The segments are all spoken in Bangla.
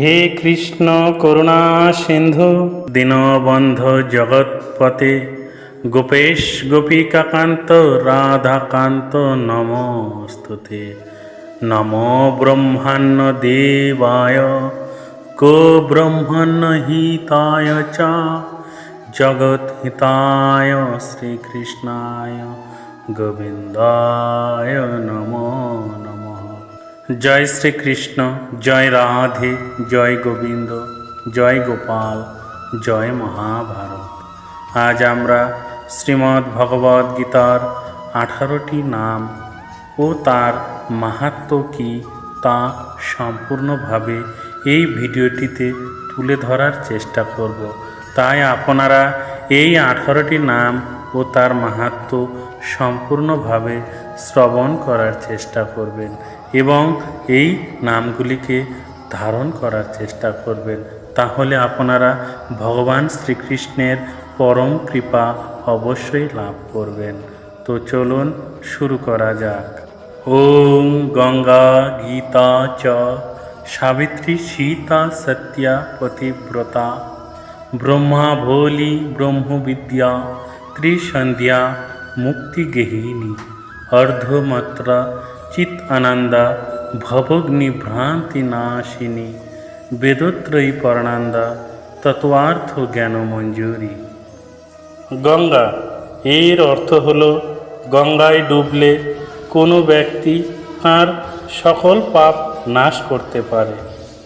হে কৃষ্ণ করুণা সিন্ধু, দীনবন্ধ জগৎপতে, গোপেশ গোপিকাকান্ত, রাধাকান্ত, নমস্তুতে। নম ব্রহ্মাণ্য দেবায় গো ব্রহ্মণ্য হিতায় চ জগৎহিতায় শ্রীকৃষ্ণায়, গোবিন্দায় নমঃ জয় শ্রীকৃষ্ণ, জয় রাধে, জয় গোবিন্দ, জয় গোপাল, জয় মহাভারত। আজ আমরা শ্রীমদ্ ভগবদ গীতার আঠারোটি নাম ও তার মাহাত্ম কী তা সম্পূর্ণভাবে এই ভিডিওটিতে তুলে ধরার চেষ্টা করব। তাই আপনারা এই আঠারোটি নাম ও তার মাহাত্ম সম্পূর্ণভাবে শ্রবণ করার চেষ্টা করবেন। এবং এই নামগুলিকে ধারণ করার চেষ্টা করবেন। তাহলে আপনারা ভগবান শ্রীকৃষ্ণের পরম কৃপা অবশ্যই লাভ করবেন। তো চলুন শুরু করা যাক। ওম গঙ্গা গীতা চ। সাবিত্রী সীতা সত্যা পতিব্রতা। ব্রহ্মা ভোলি ব্রহ্মবিদ্যা। ত্রিসন্ধ্যা মুক্তিগেহিনী অর্ধমাত্রা চিত আনন্দা ভবগ্নিভ্রান্তি নাশিনী বেদত্রয়ী পর্ণান্দা তত্ত্বার্থ জ্ঞান মঞ্জুরি গঙ্গা এর অর্থ হল গঙ্গায় ডুবলে কোনো ব্যক্তি তার সকল পাপ নাশ করতে পারে।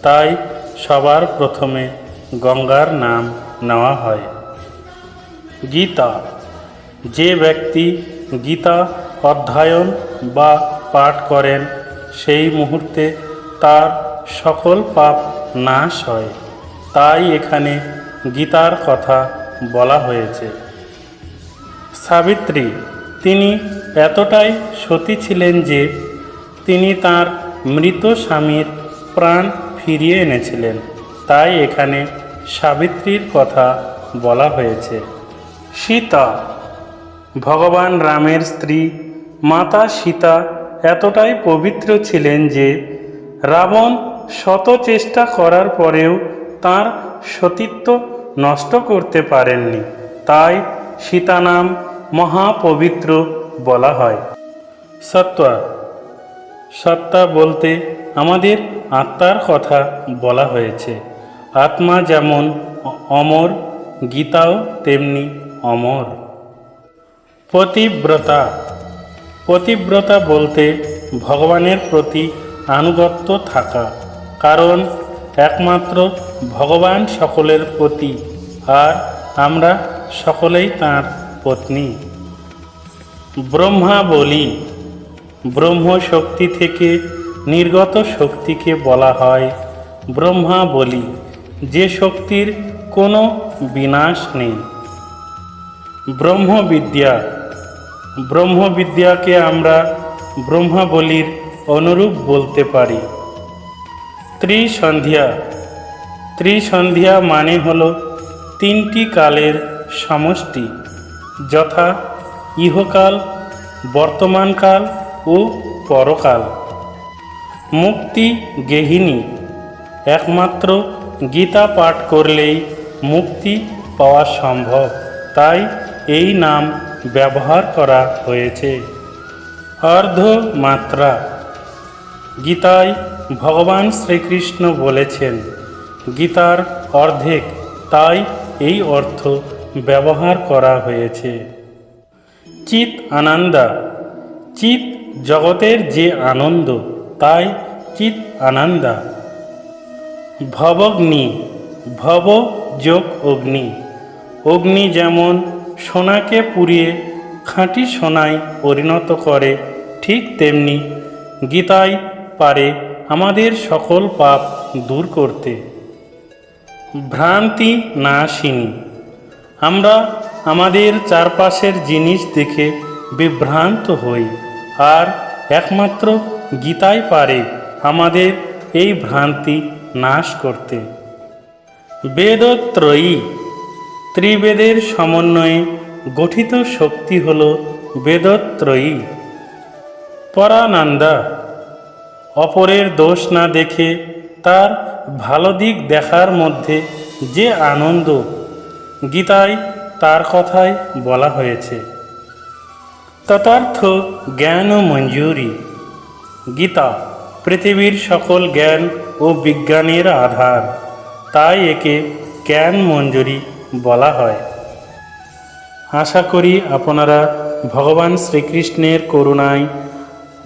তাই সবার প্রথমে গঙ্গার নাম নেওয়া হয়। গীতা, যে ব্যক্তি গীতা অধ্যয়ন বা পাঠ করেন, সেই মুহূর্তে তার সকল পাপ নাশ হয়। তাই এখানে গীতার কথা বলা হয়েছে। সাবিত্রী, তিনি এতটাই সতী ছিলেন যে তিনি তার মৃত স্বামীর প্রাণ ফিরিয়ে এনেছিলেন। তাই এখানে সাবিত্রীর কথা বলা হয়েছে। সীতা, ভগবান রামের স্ত্রী মাতা সীতা এতটাই পবিত্র ছিলেন যে রাবণ শত চেষ্টা করার পরেও তার সতীত্ব নষ্ট করতে পারেননি। তাই সীতা নাম মহাপবিত্র বলা হয়। সত্ত্বা সত্তা বলতে আমাদের আত্মার কথা বলা হয়েছে। আত্মা যেমন অমর, গীতাও তেমনি অমর। পতিব্রতা পতিব্রতা বলতে ভগবানের প্রতি আনুগত্য থাকা, কারণ একমাত্র ভগবান সকলের প্রতি আর আমরা সকলেই তাঁর পত্নী। ব্রহ্মা বলি, ব্রহ্ম শক্তি থেকে নির্গত শক্তিকে বলা হয়। ব্রহ্মা বলি, যে শক্তির কোনো বিনাশ নেই। ব্রহ্মবিদ্যা ব্রহ্মবিদ্যাকে আমরা ব্রহ্মা বলির অনুরূপ বলতে পারি। ত্রিসন্ধ্যা। ত্রিসন্ধ্যা মানে হল তিনটি কালের সমষ্টি, যথা ইহকাল, বর্তমানকাল ও পরকাল। মুক্তি গেহিনী। একমাত্র গীতা পাঠ করলেই মুক্তি পাওয়া সম্ভব। তাই এই নাম ব্যবহার করা হয়েছে। অর্ধমাত্রা। গীতায় ভগবান শ্রীকৃষ্ণ বলেছেন, গীতার অর্ধেক, তাই এই অর্থ ব্যবহার করা হয়েছে। চিত আনন্দা। চিত জগতের যে আনন্দ, তাই চিত আনন্দা। ভবগ্নি, ভব যোগ অগ্নি। অগ্নি যেমন সোনাকে পুড়িয়ে খাঁটি সোনায় পরিণত করে, ঠিক তেমনি গীতায় পারে আমাদের সকল পাপ দূর করতে। ভ্রান্তি নাশিনী আমরা আমাদের চারপাশের জিনিস দেখে বিভ্রান্ত হই, আর একমাত্র গীতাই পারে আমাদের এই ভ্রান্তি নাশ করতে। বেদত্রয়ী ত্রিবেদের সমন্বয়ে গঠিত শক্তি হল বেদত্রয়ী। পরানন্দা, অপরের দোষ না দেখে তার ভালো দিক দেখার মধ্যে যে আনন্দ, গীতায় তার কথাই বলা হয়েছে। তথার্থ জ্ঞান ও মঞ্জুরি। গীতা, পৃথিবীর সকল জ্ঞান ও বিজ্ঞানের আধার। তাই একে জ্ঞান মঞ্জুরি বলা হয়। আশা করি আপনারা ভগবান শ্রীকৃষ্ণের করুণায়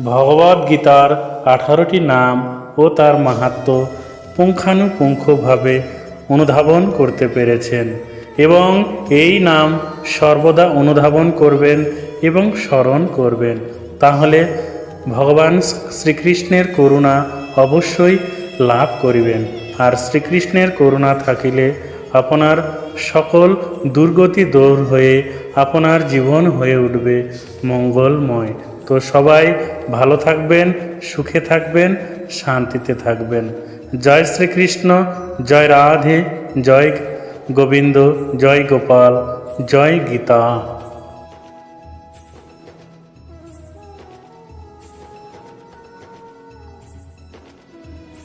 ভগবদ গীতার আঠারোটি নাম ও তার মাহাত্ম পুঙ্খানুপুঙ্খভাবে অনুধাবন করতে পেরেছেন এবং এই নাম সর্বদা অনুধাবন করবেন এবং স্মরণ করবেন। তাহলে ভগবান শ্রীকৃষ্ণের করুণা অবশ্যই লাভ করিবেন। আর শ্রীকৃষ্ণের করুণা থাকিলে আপনার সকল দুর্গতি দৌড় হয়ে আপনার জীবন হয়ে উঠবে মঙ্গলময়। তো সবাই ভালো থাকবেন, সুখে থাকবেন, শান্তিতে থাকবেন। জয় শ্রীকৃষ্ণ, জয় রাধে, জয় গোবিন্দ, জয় গোপাল, জয় গীতা।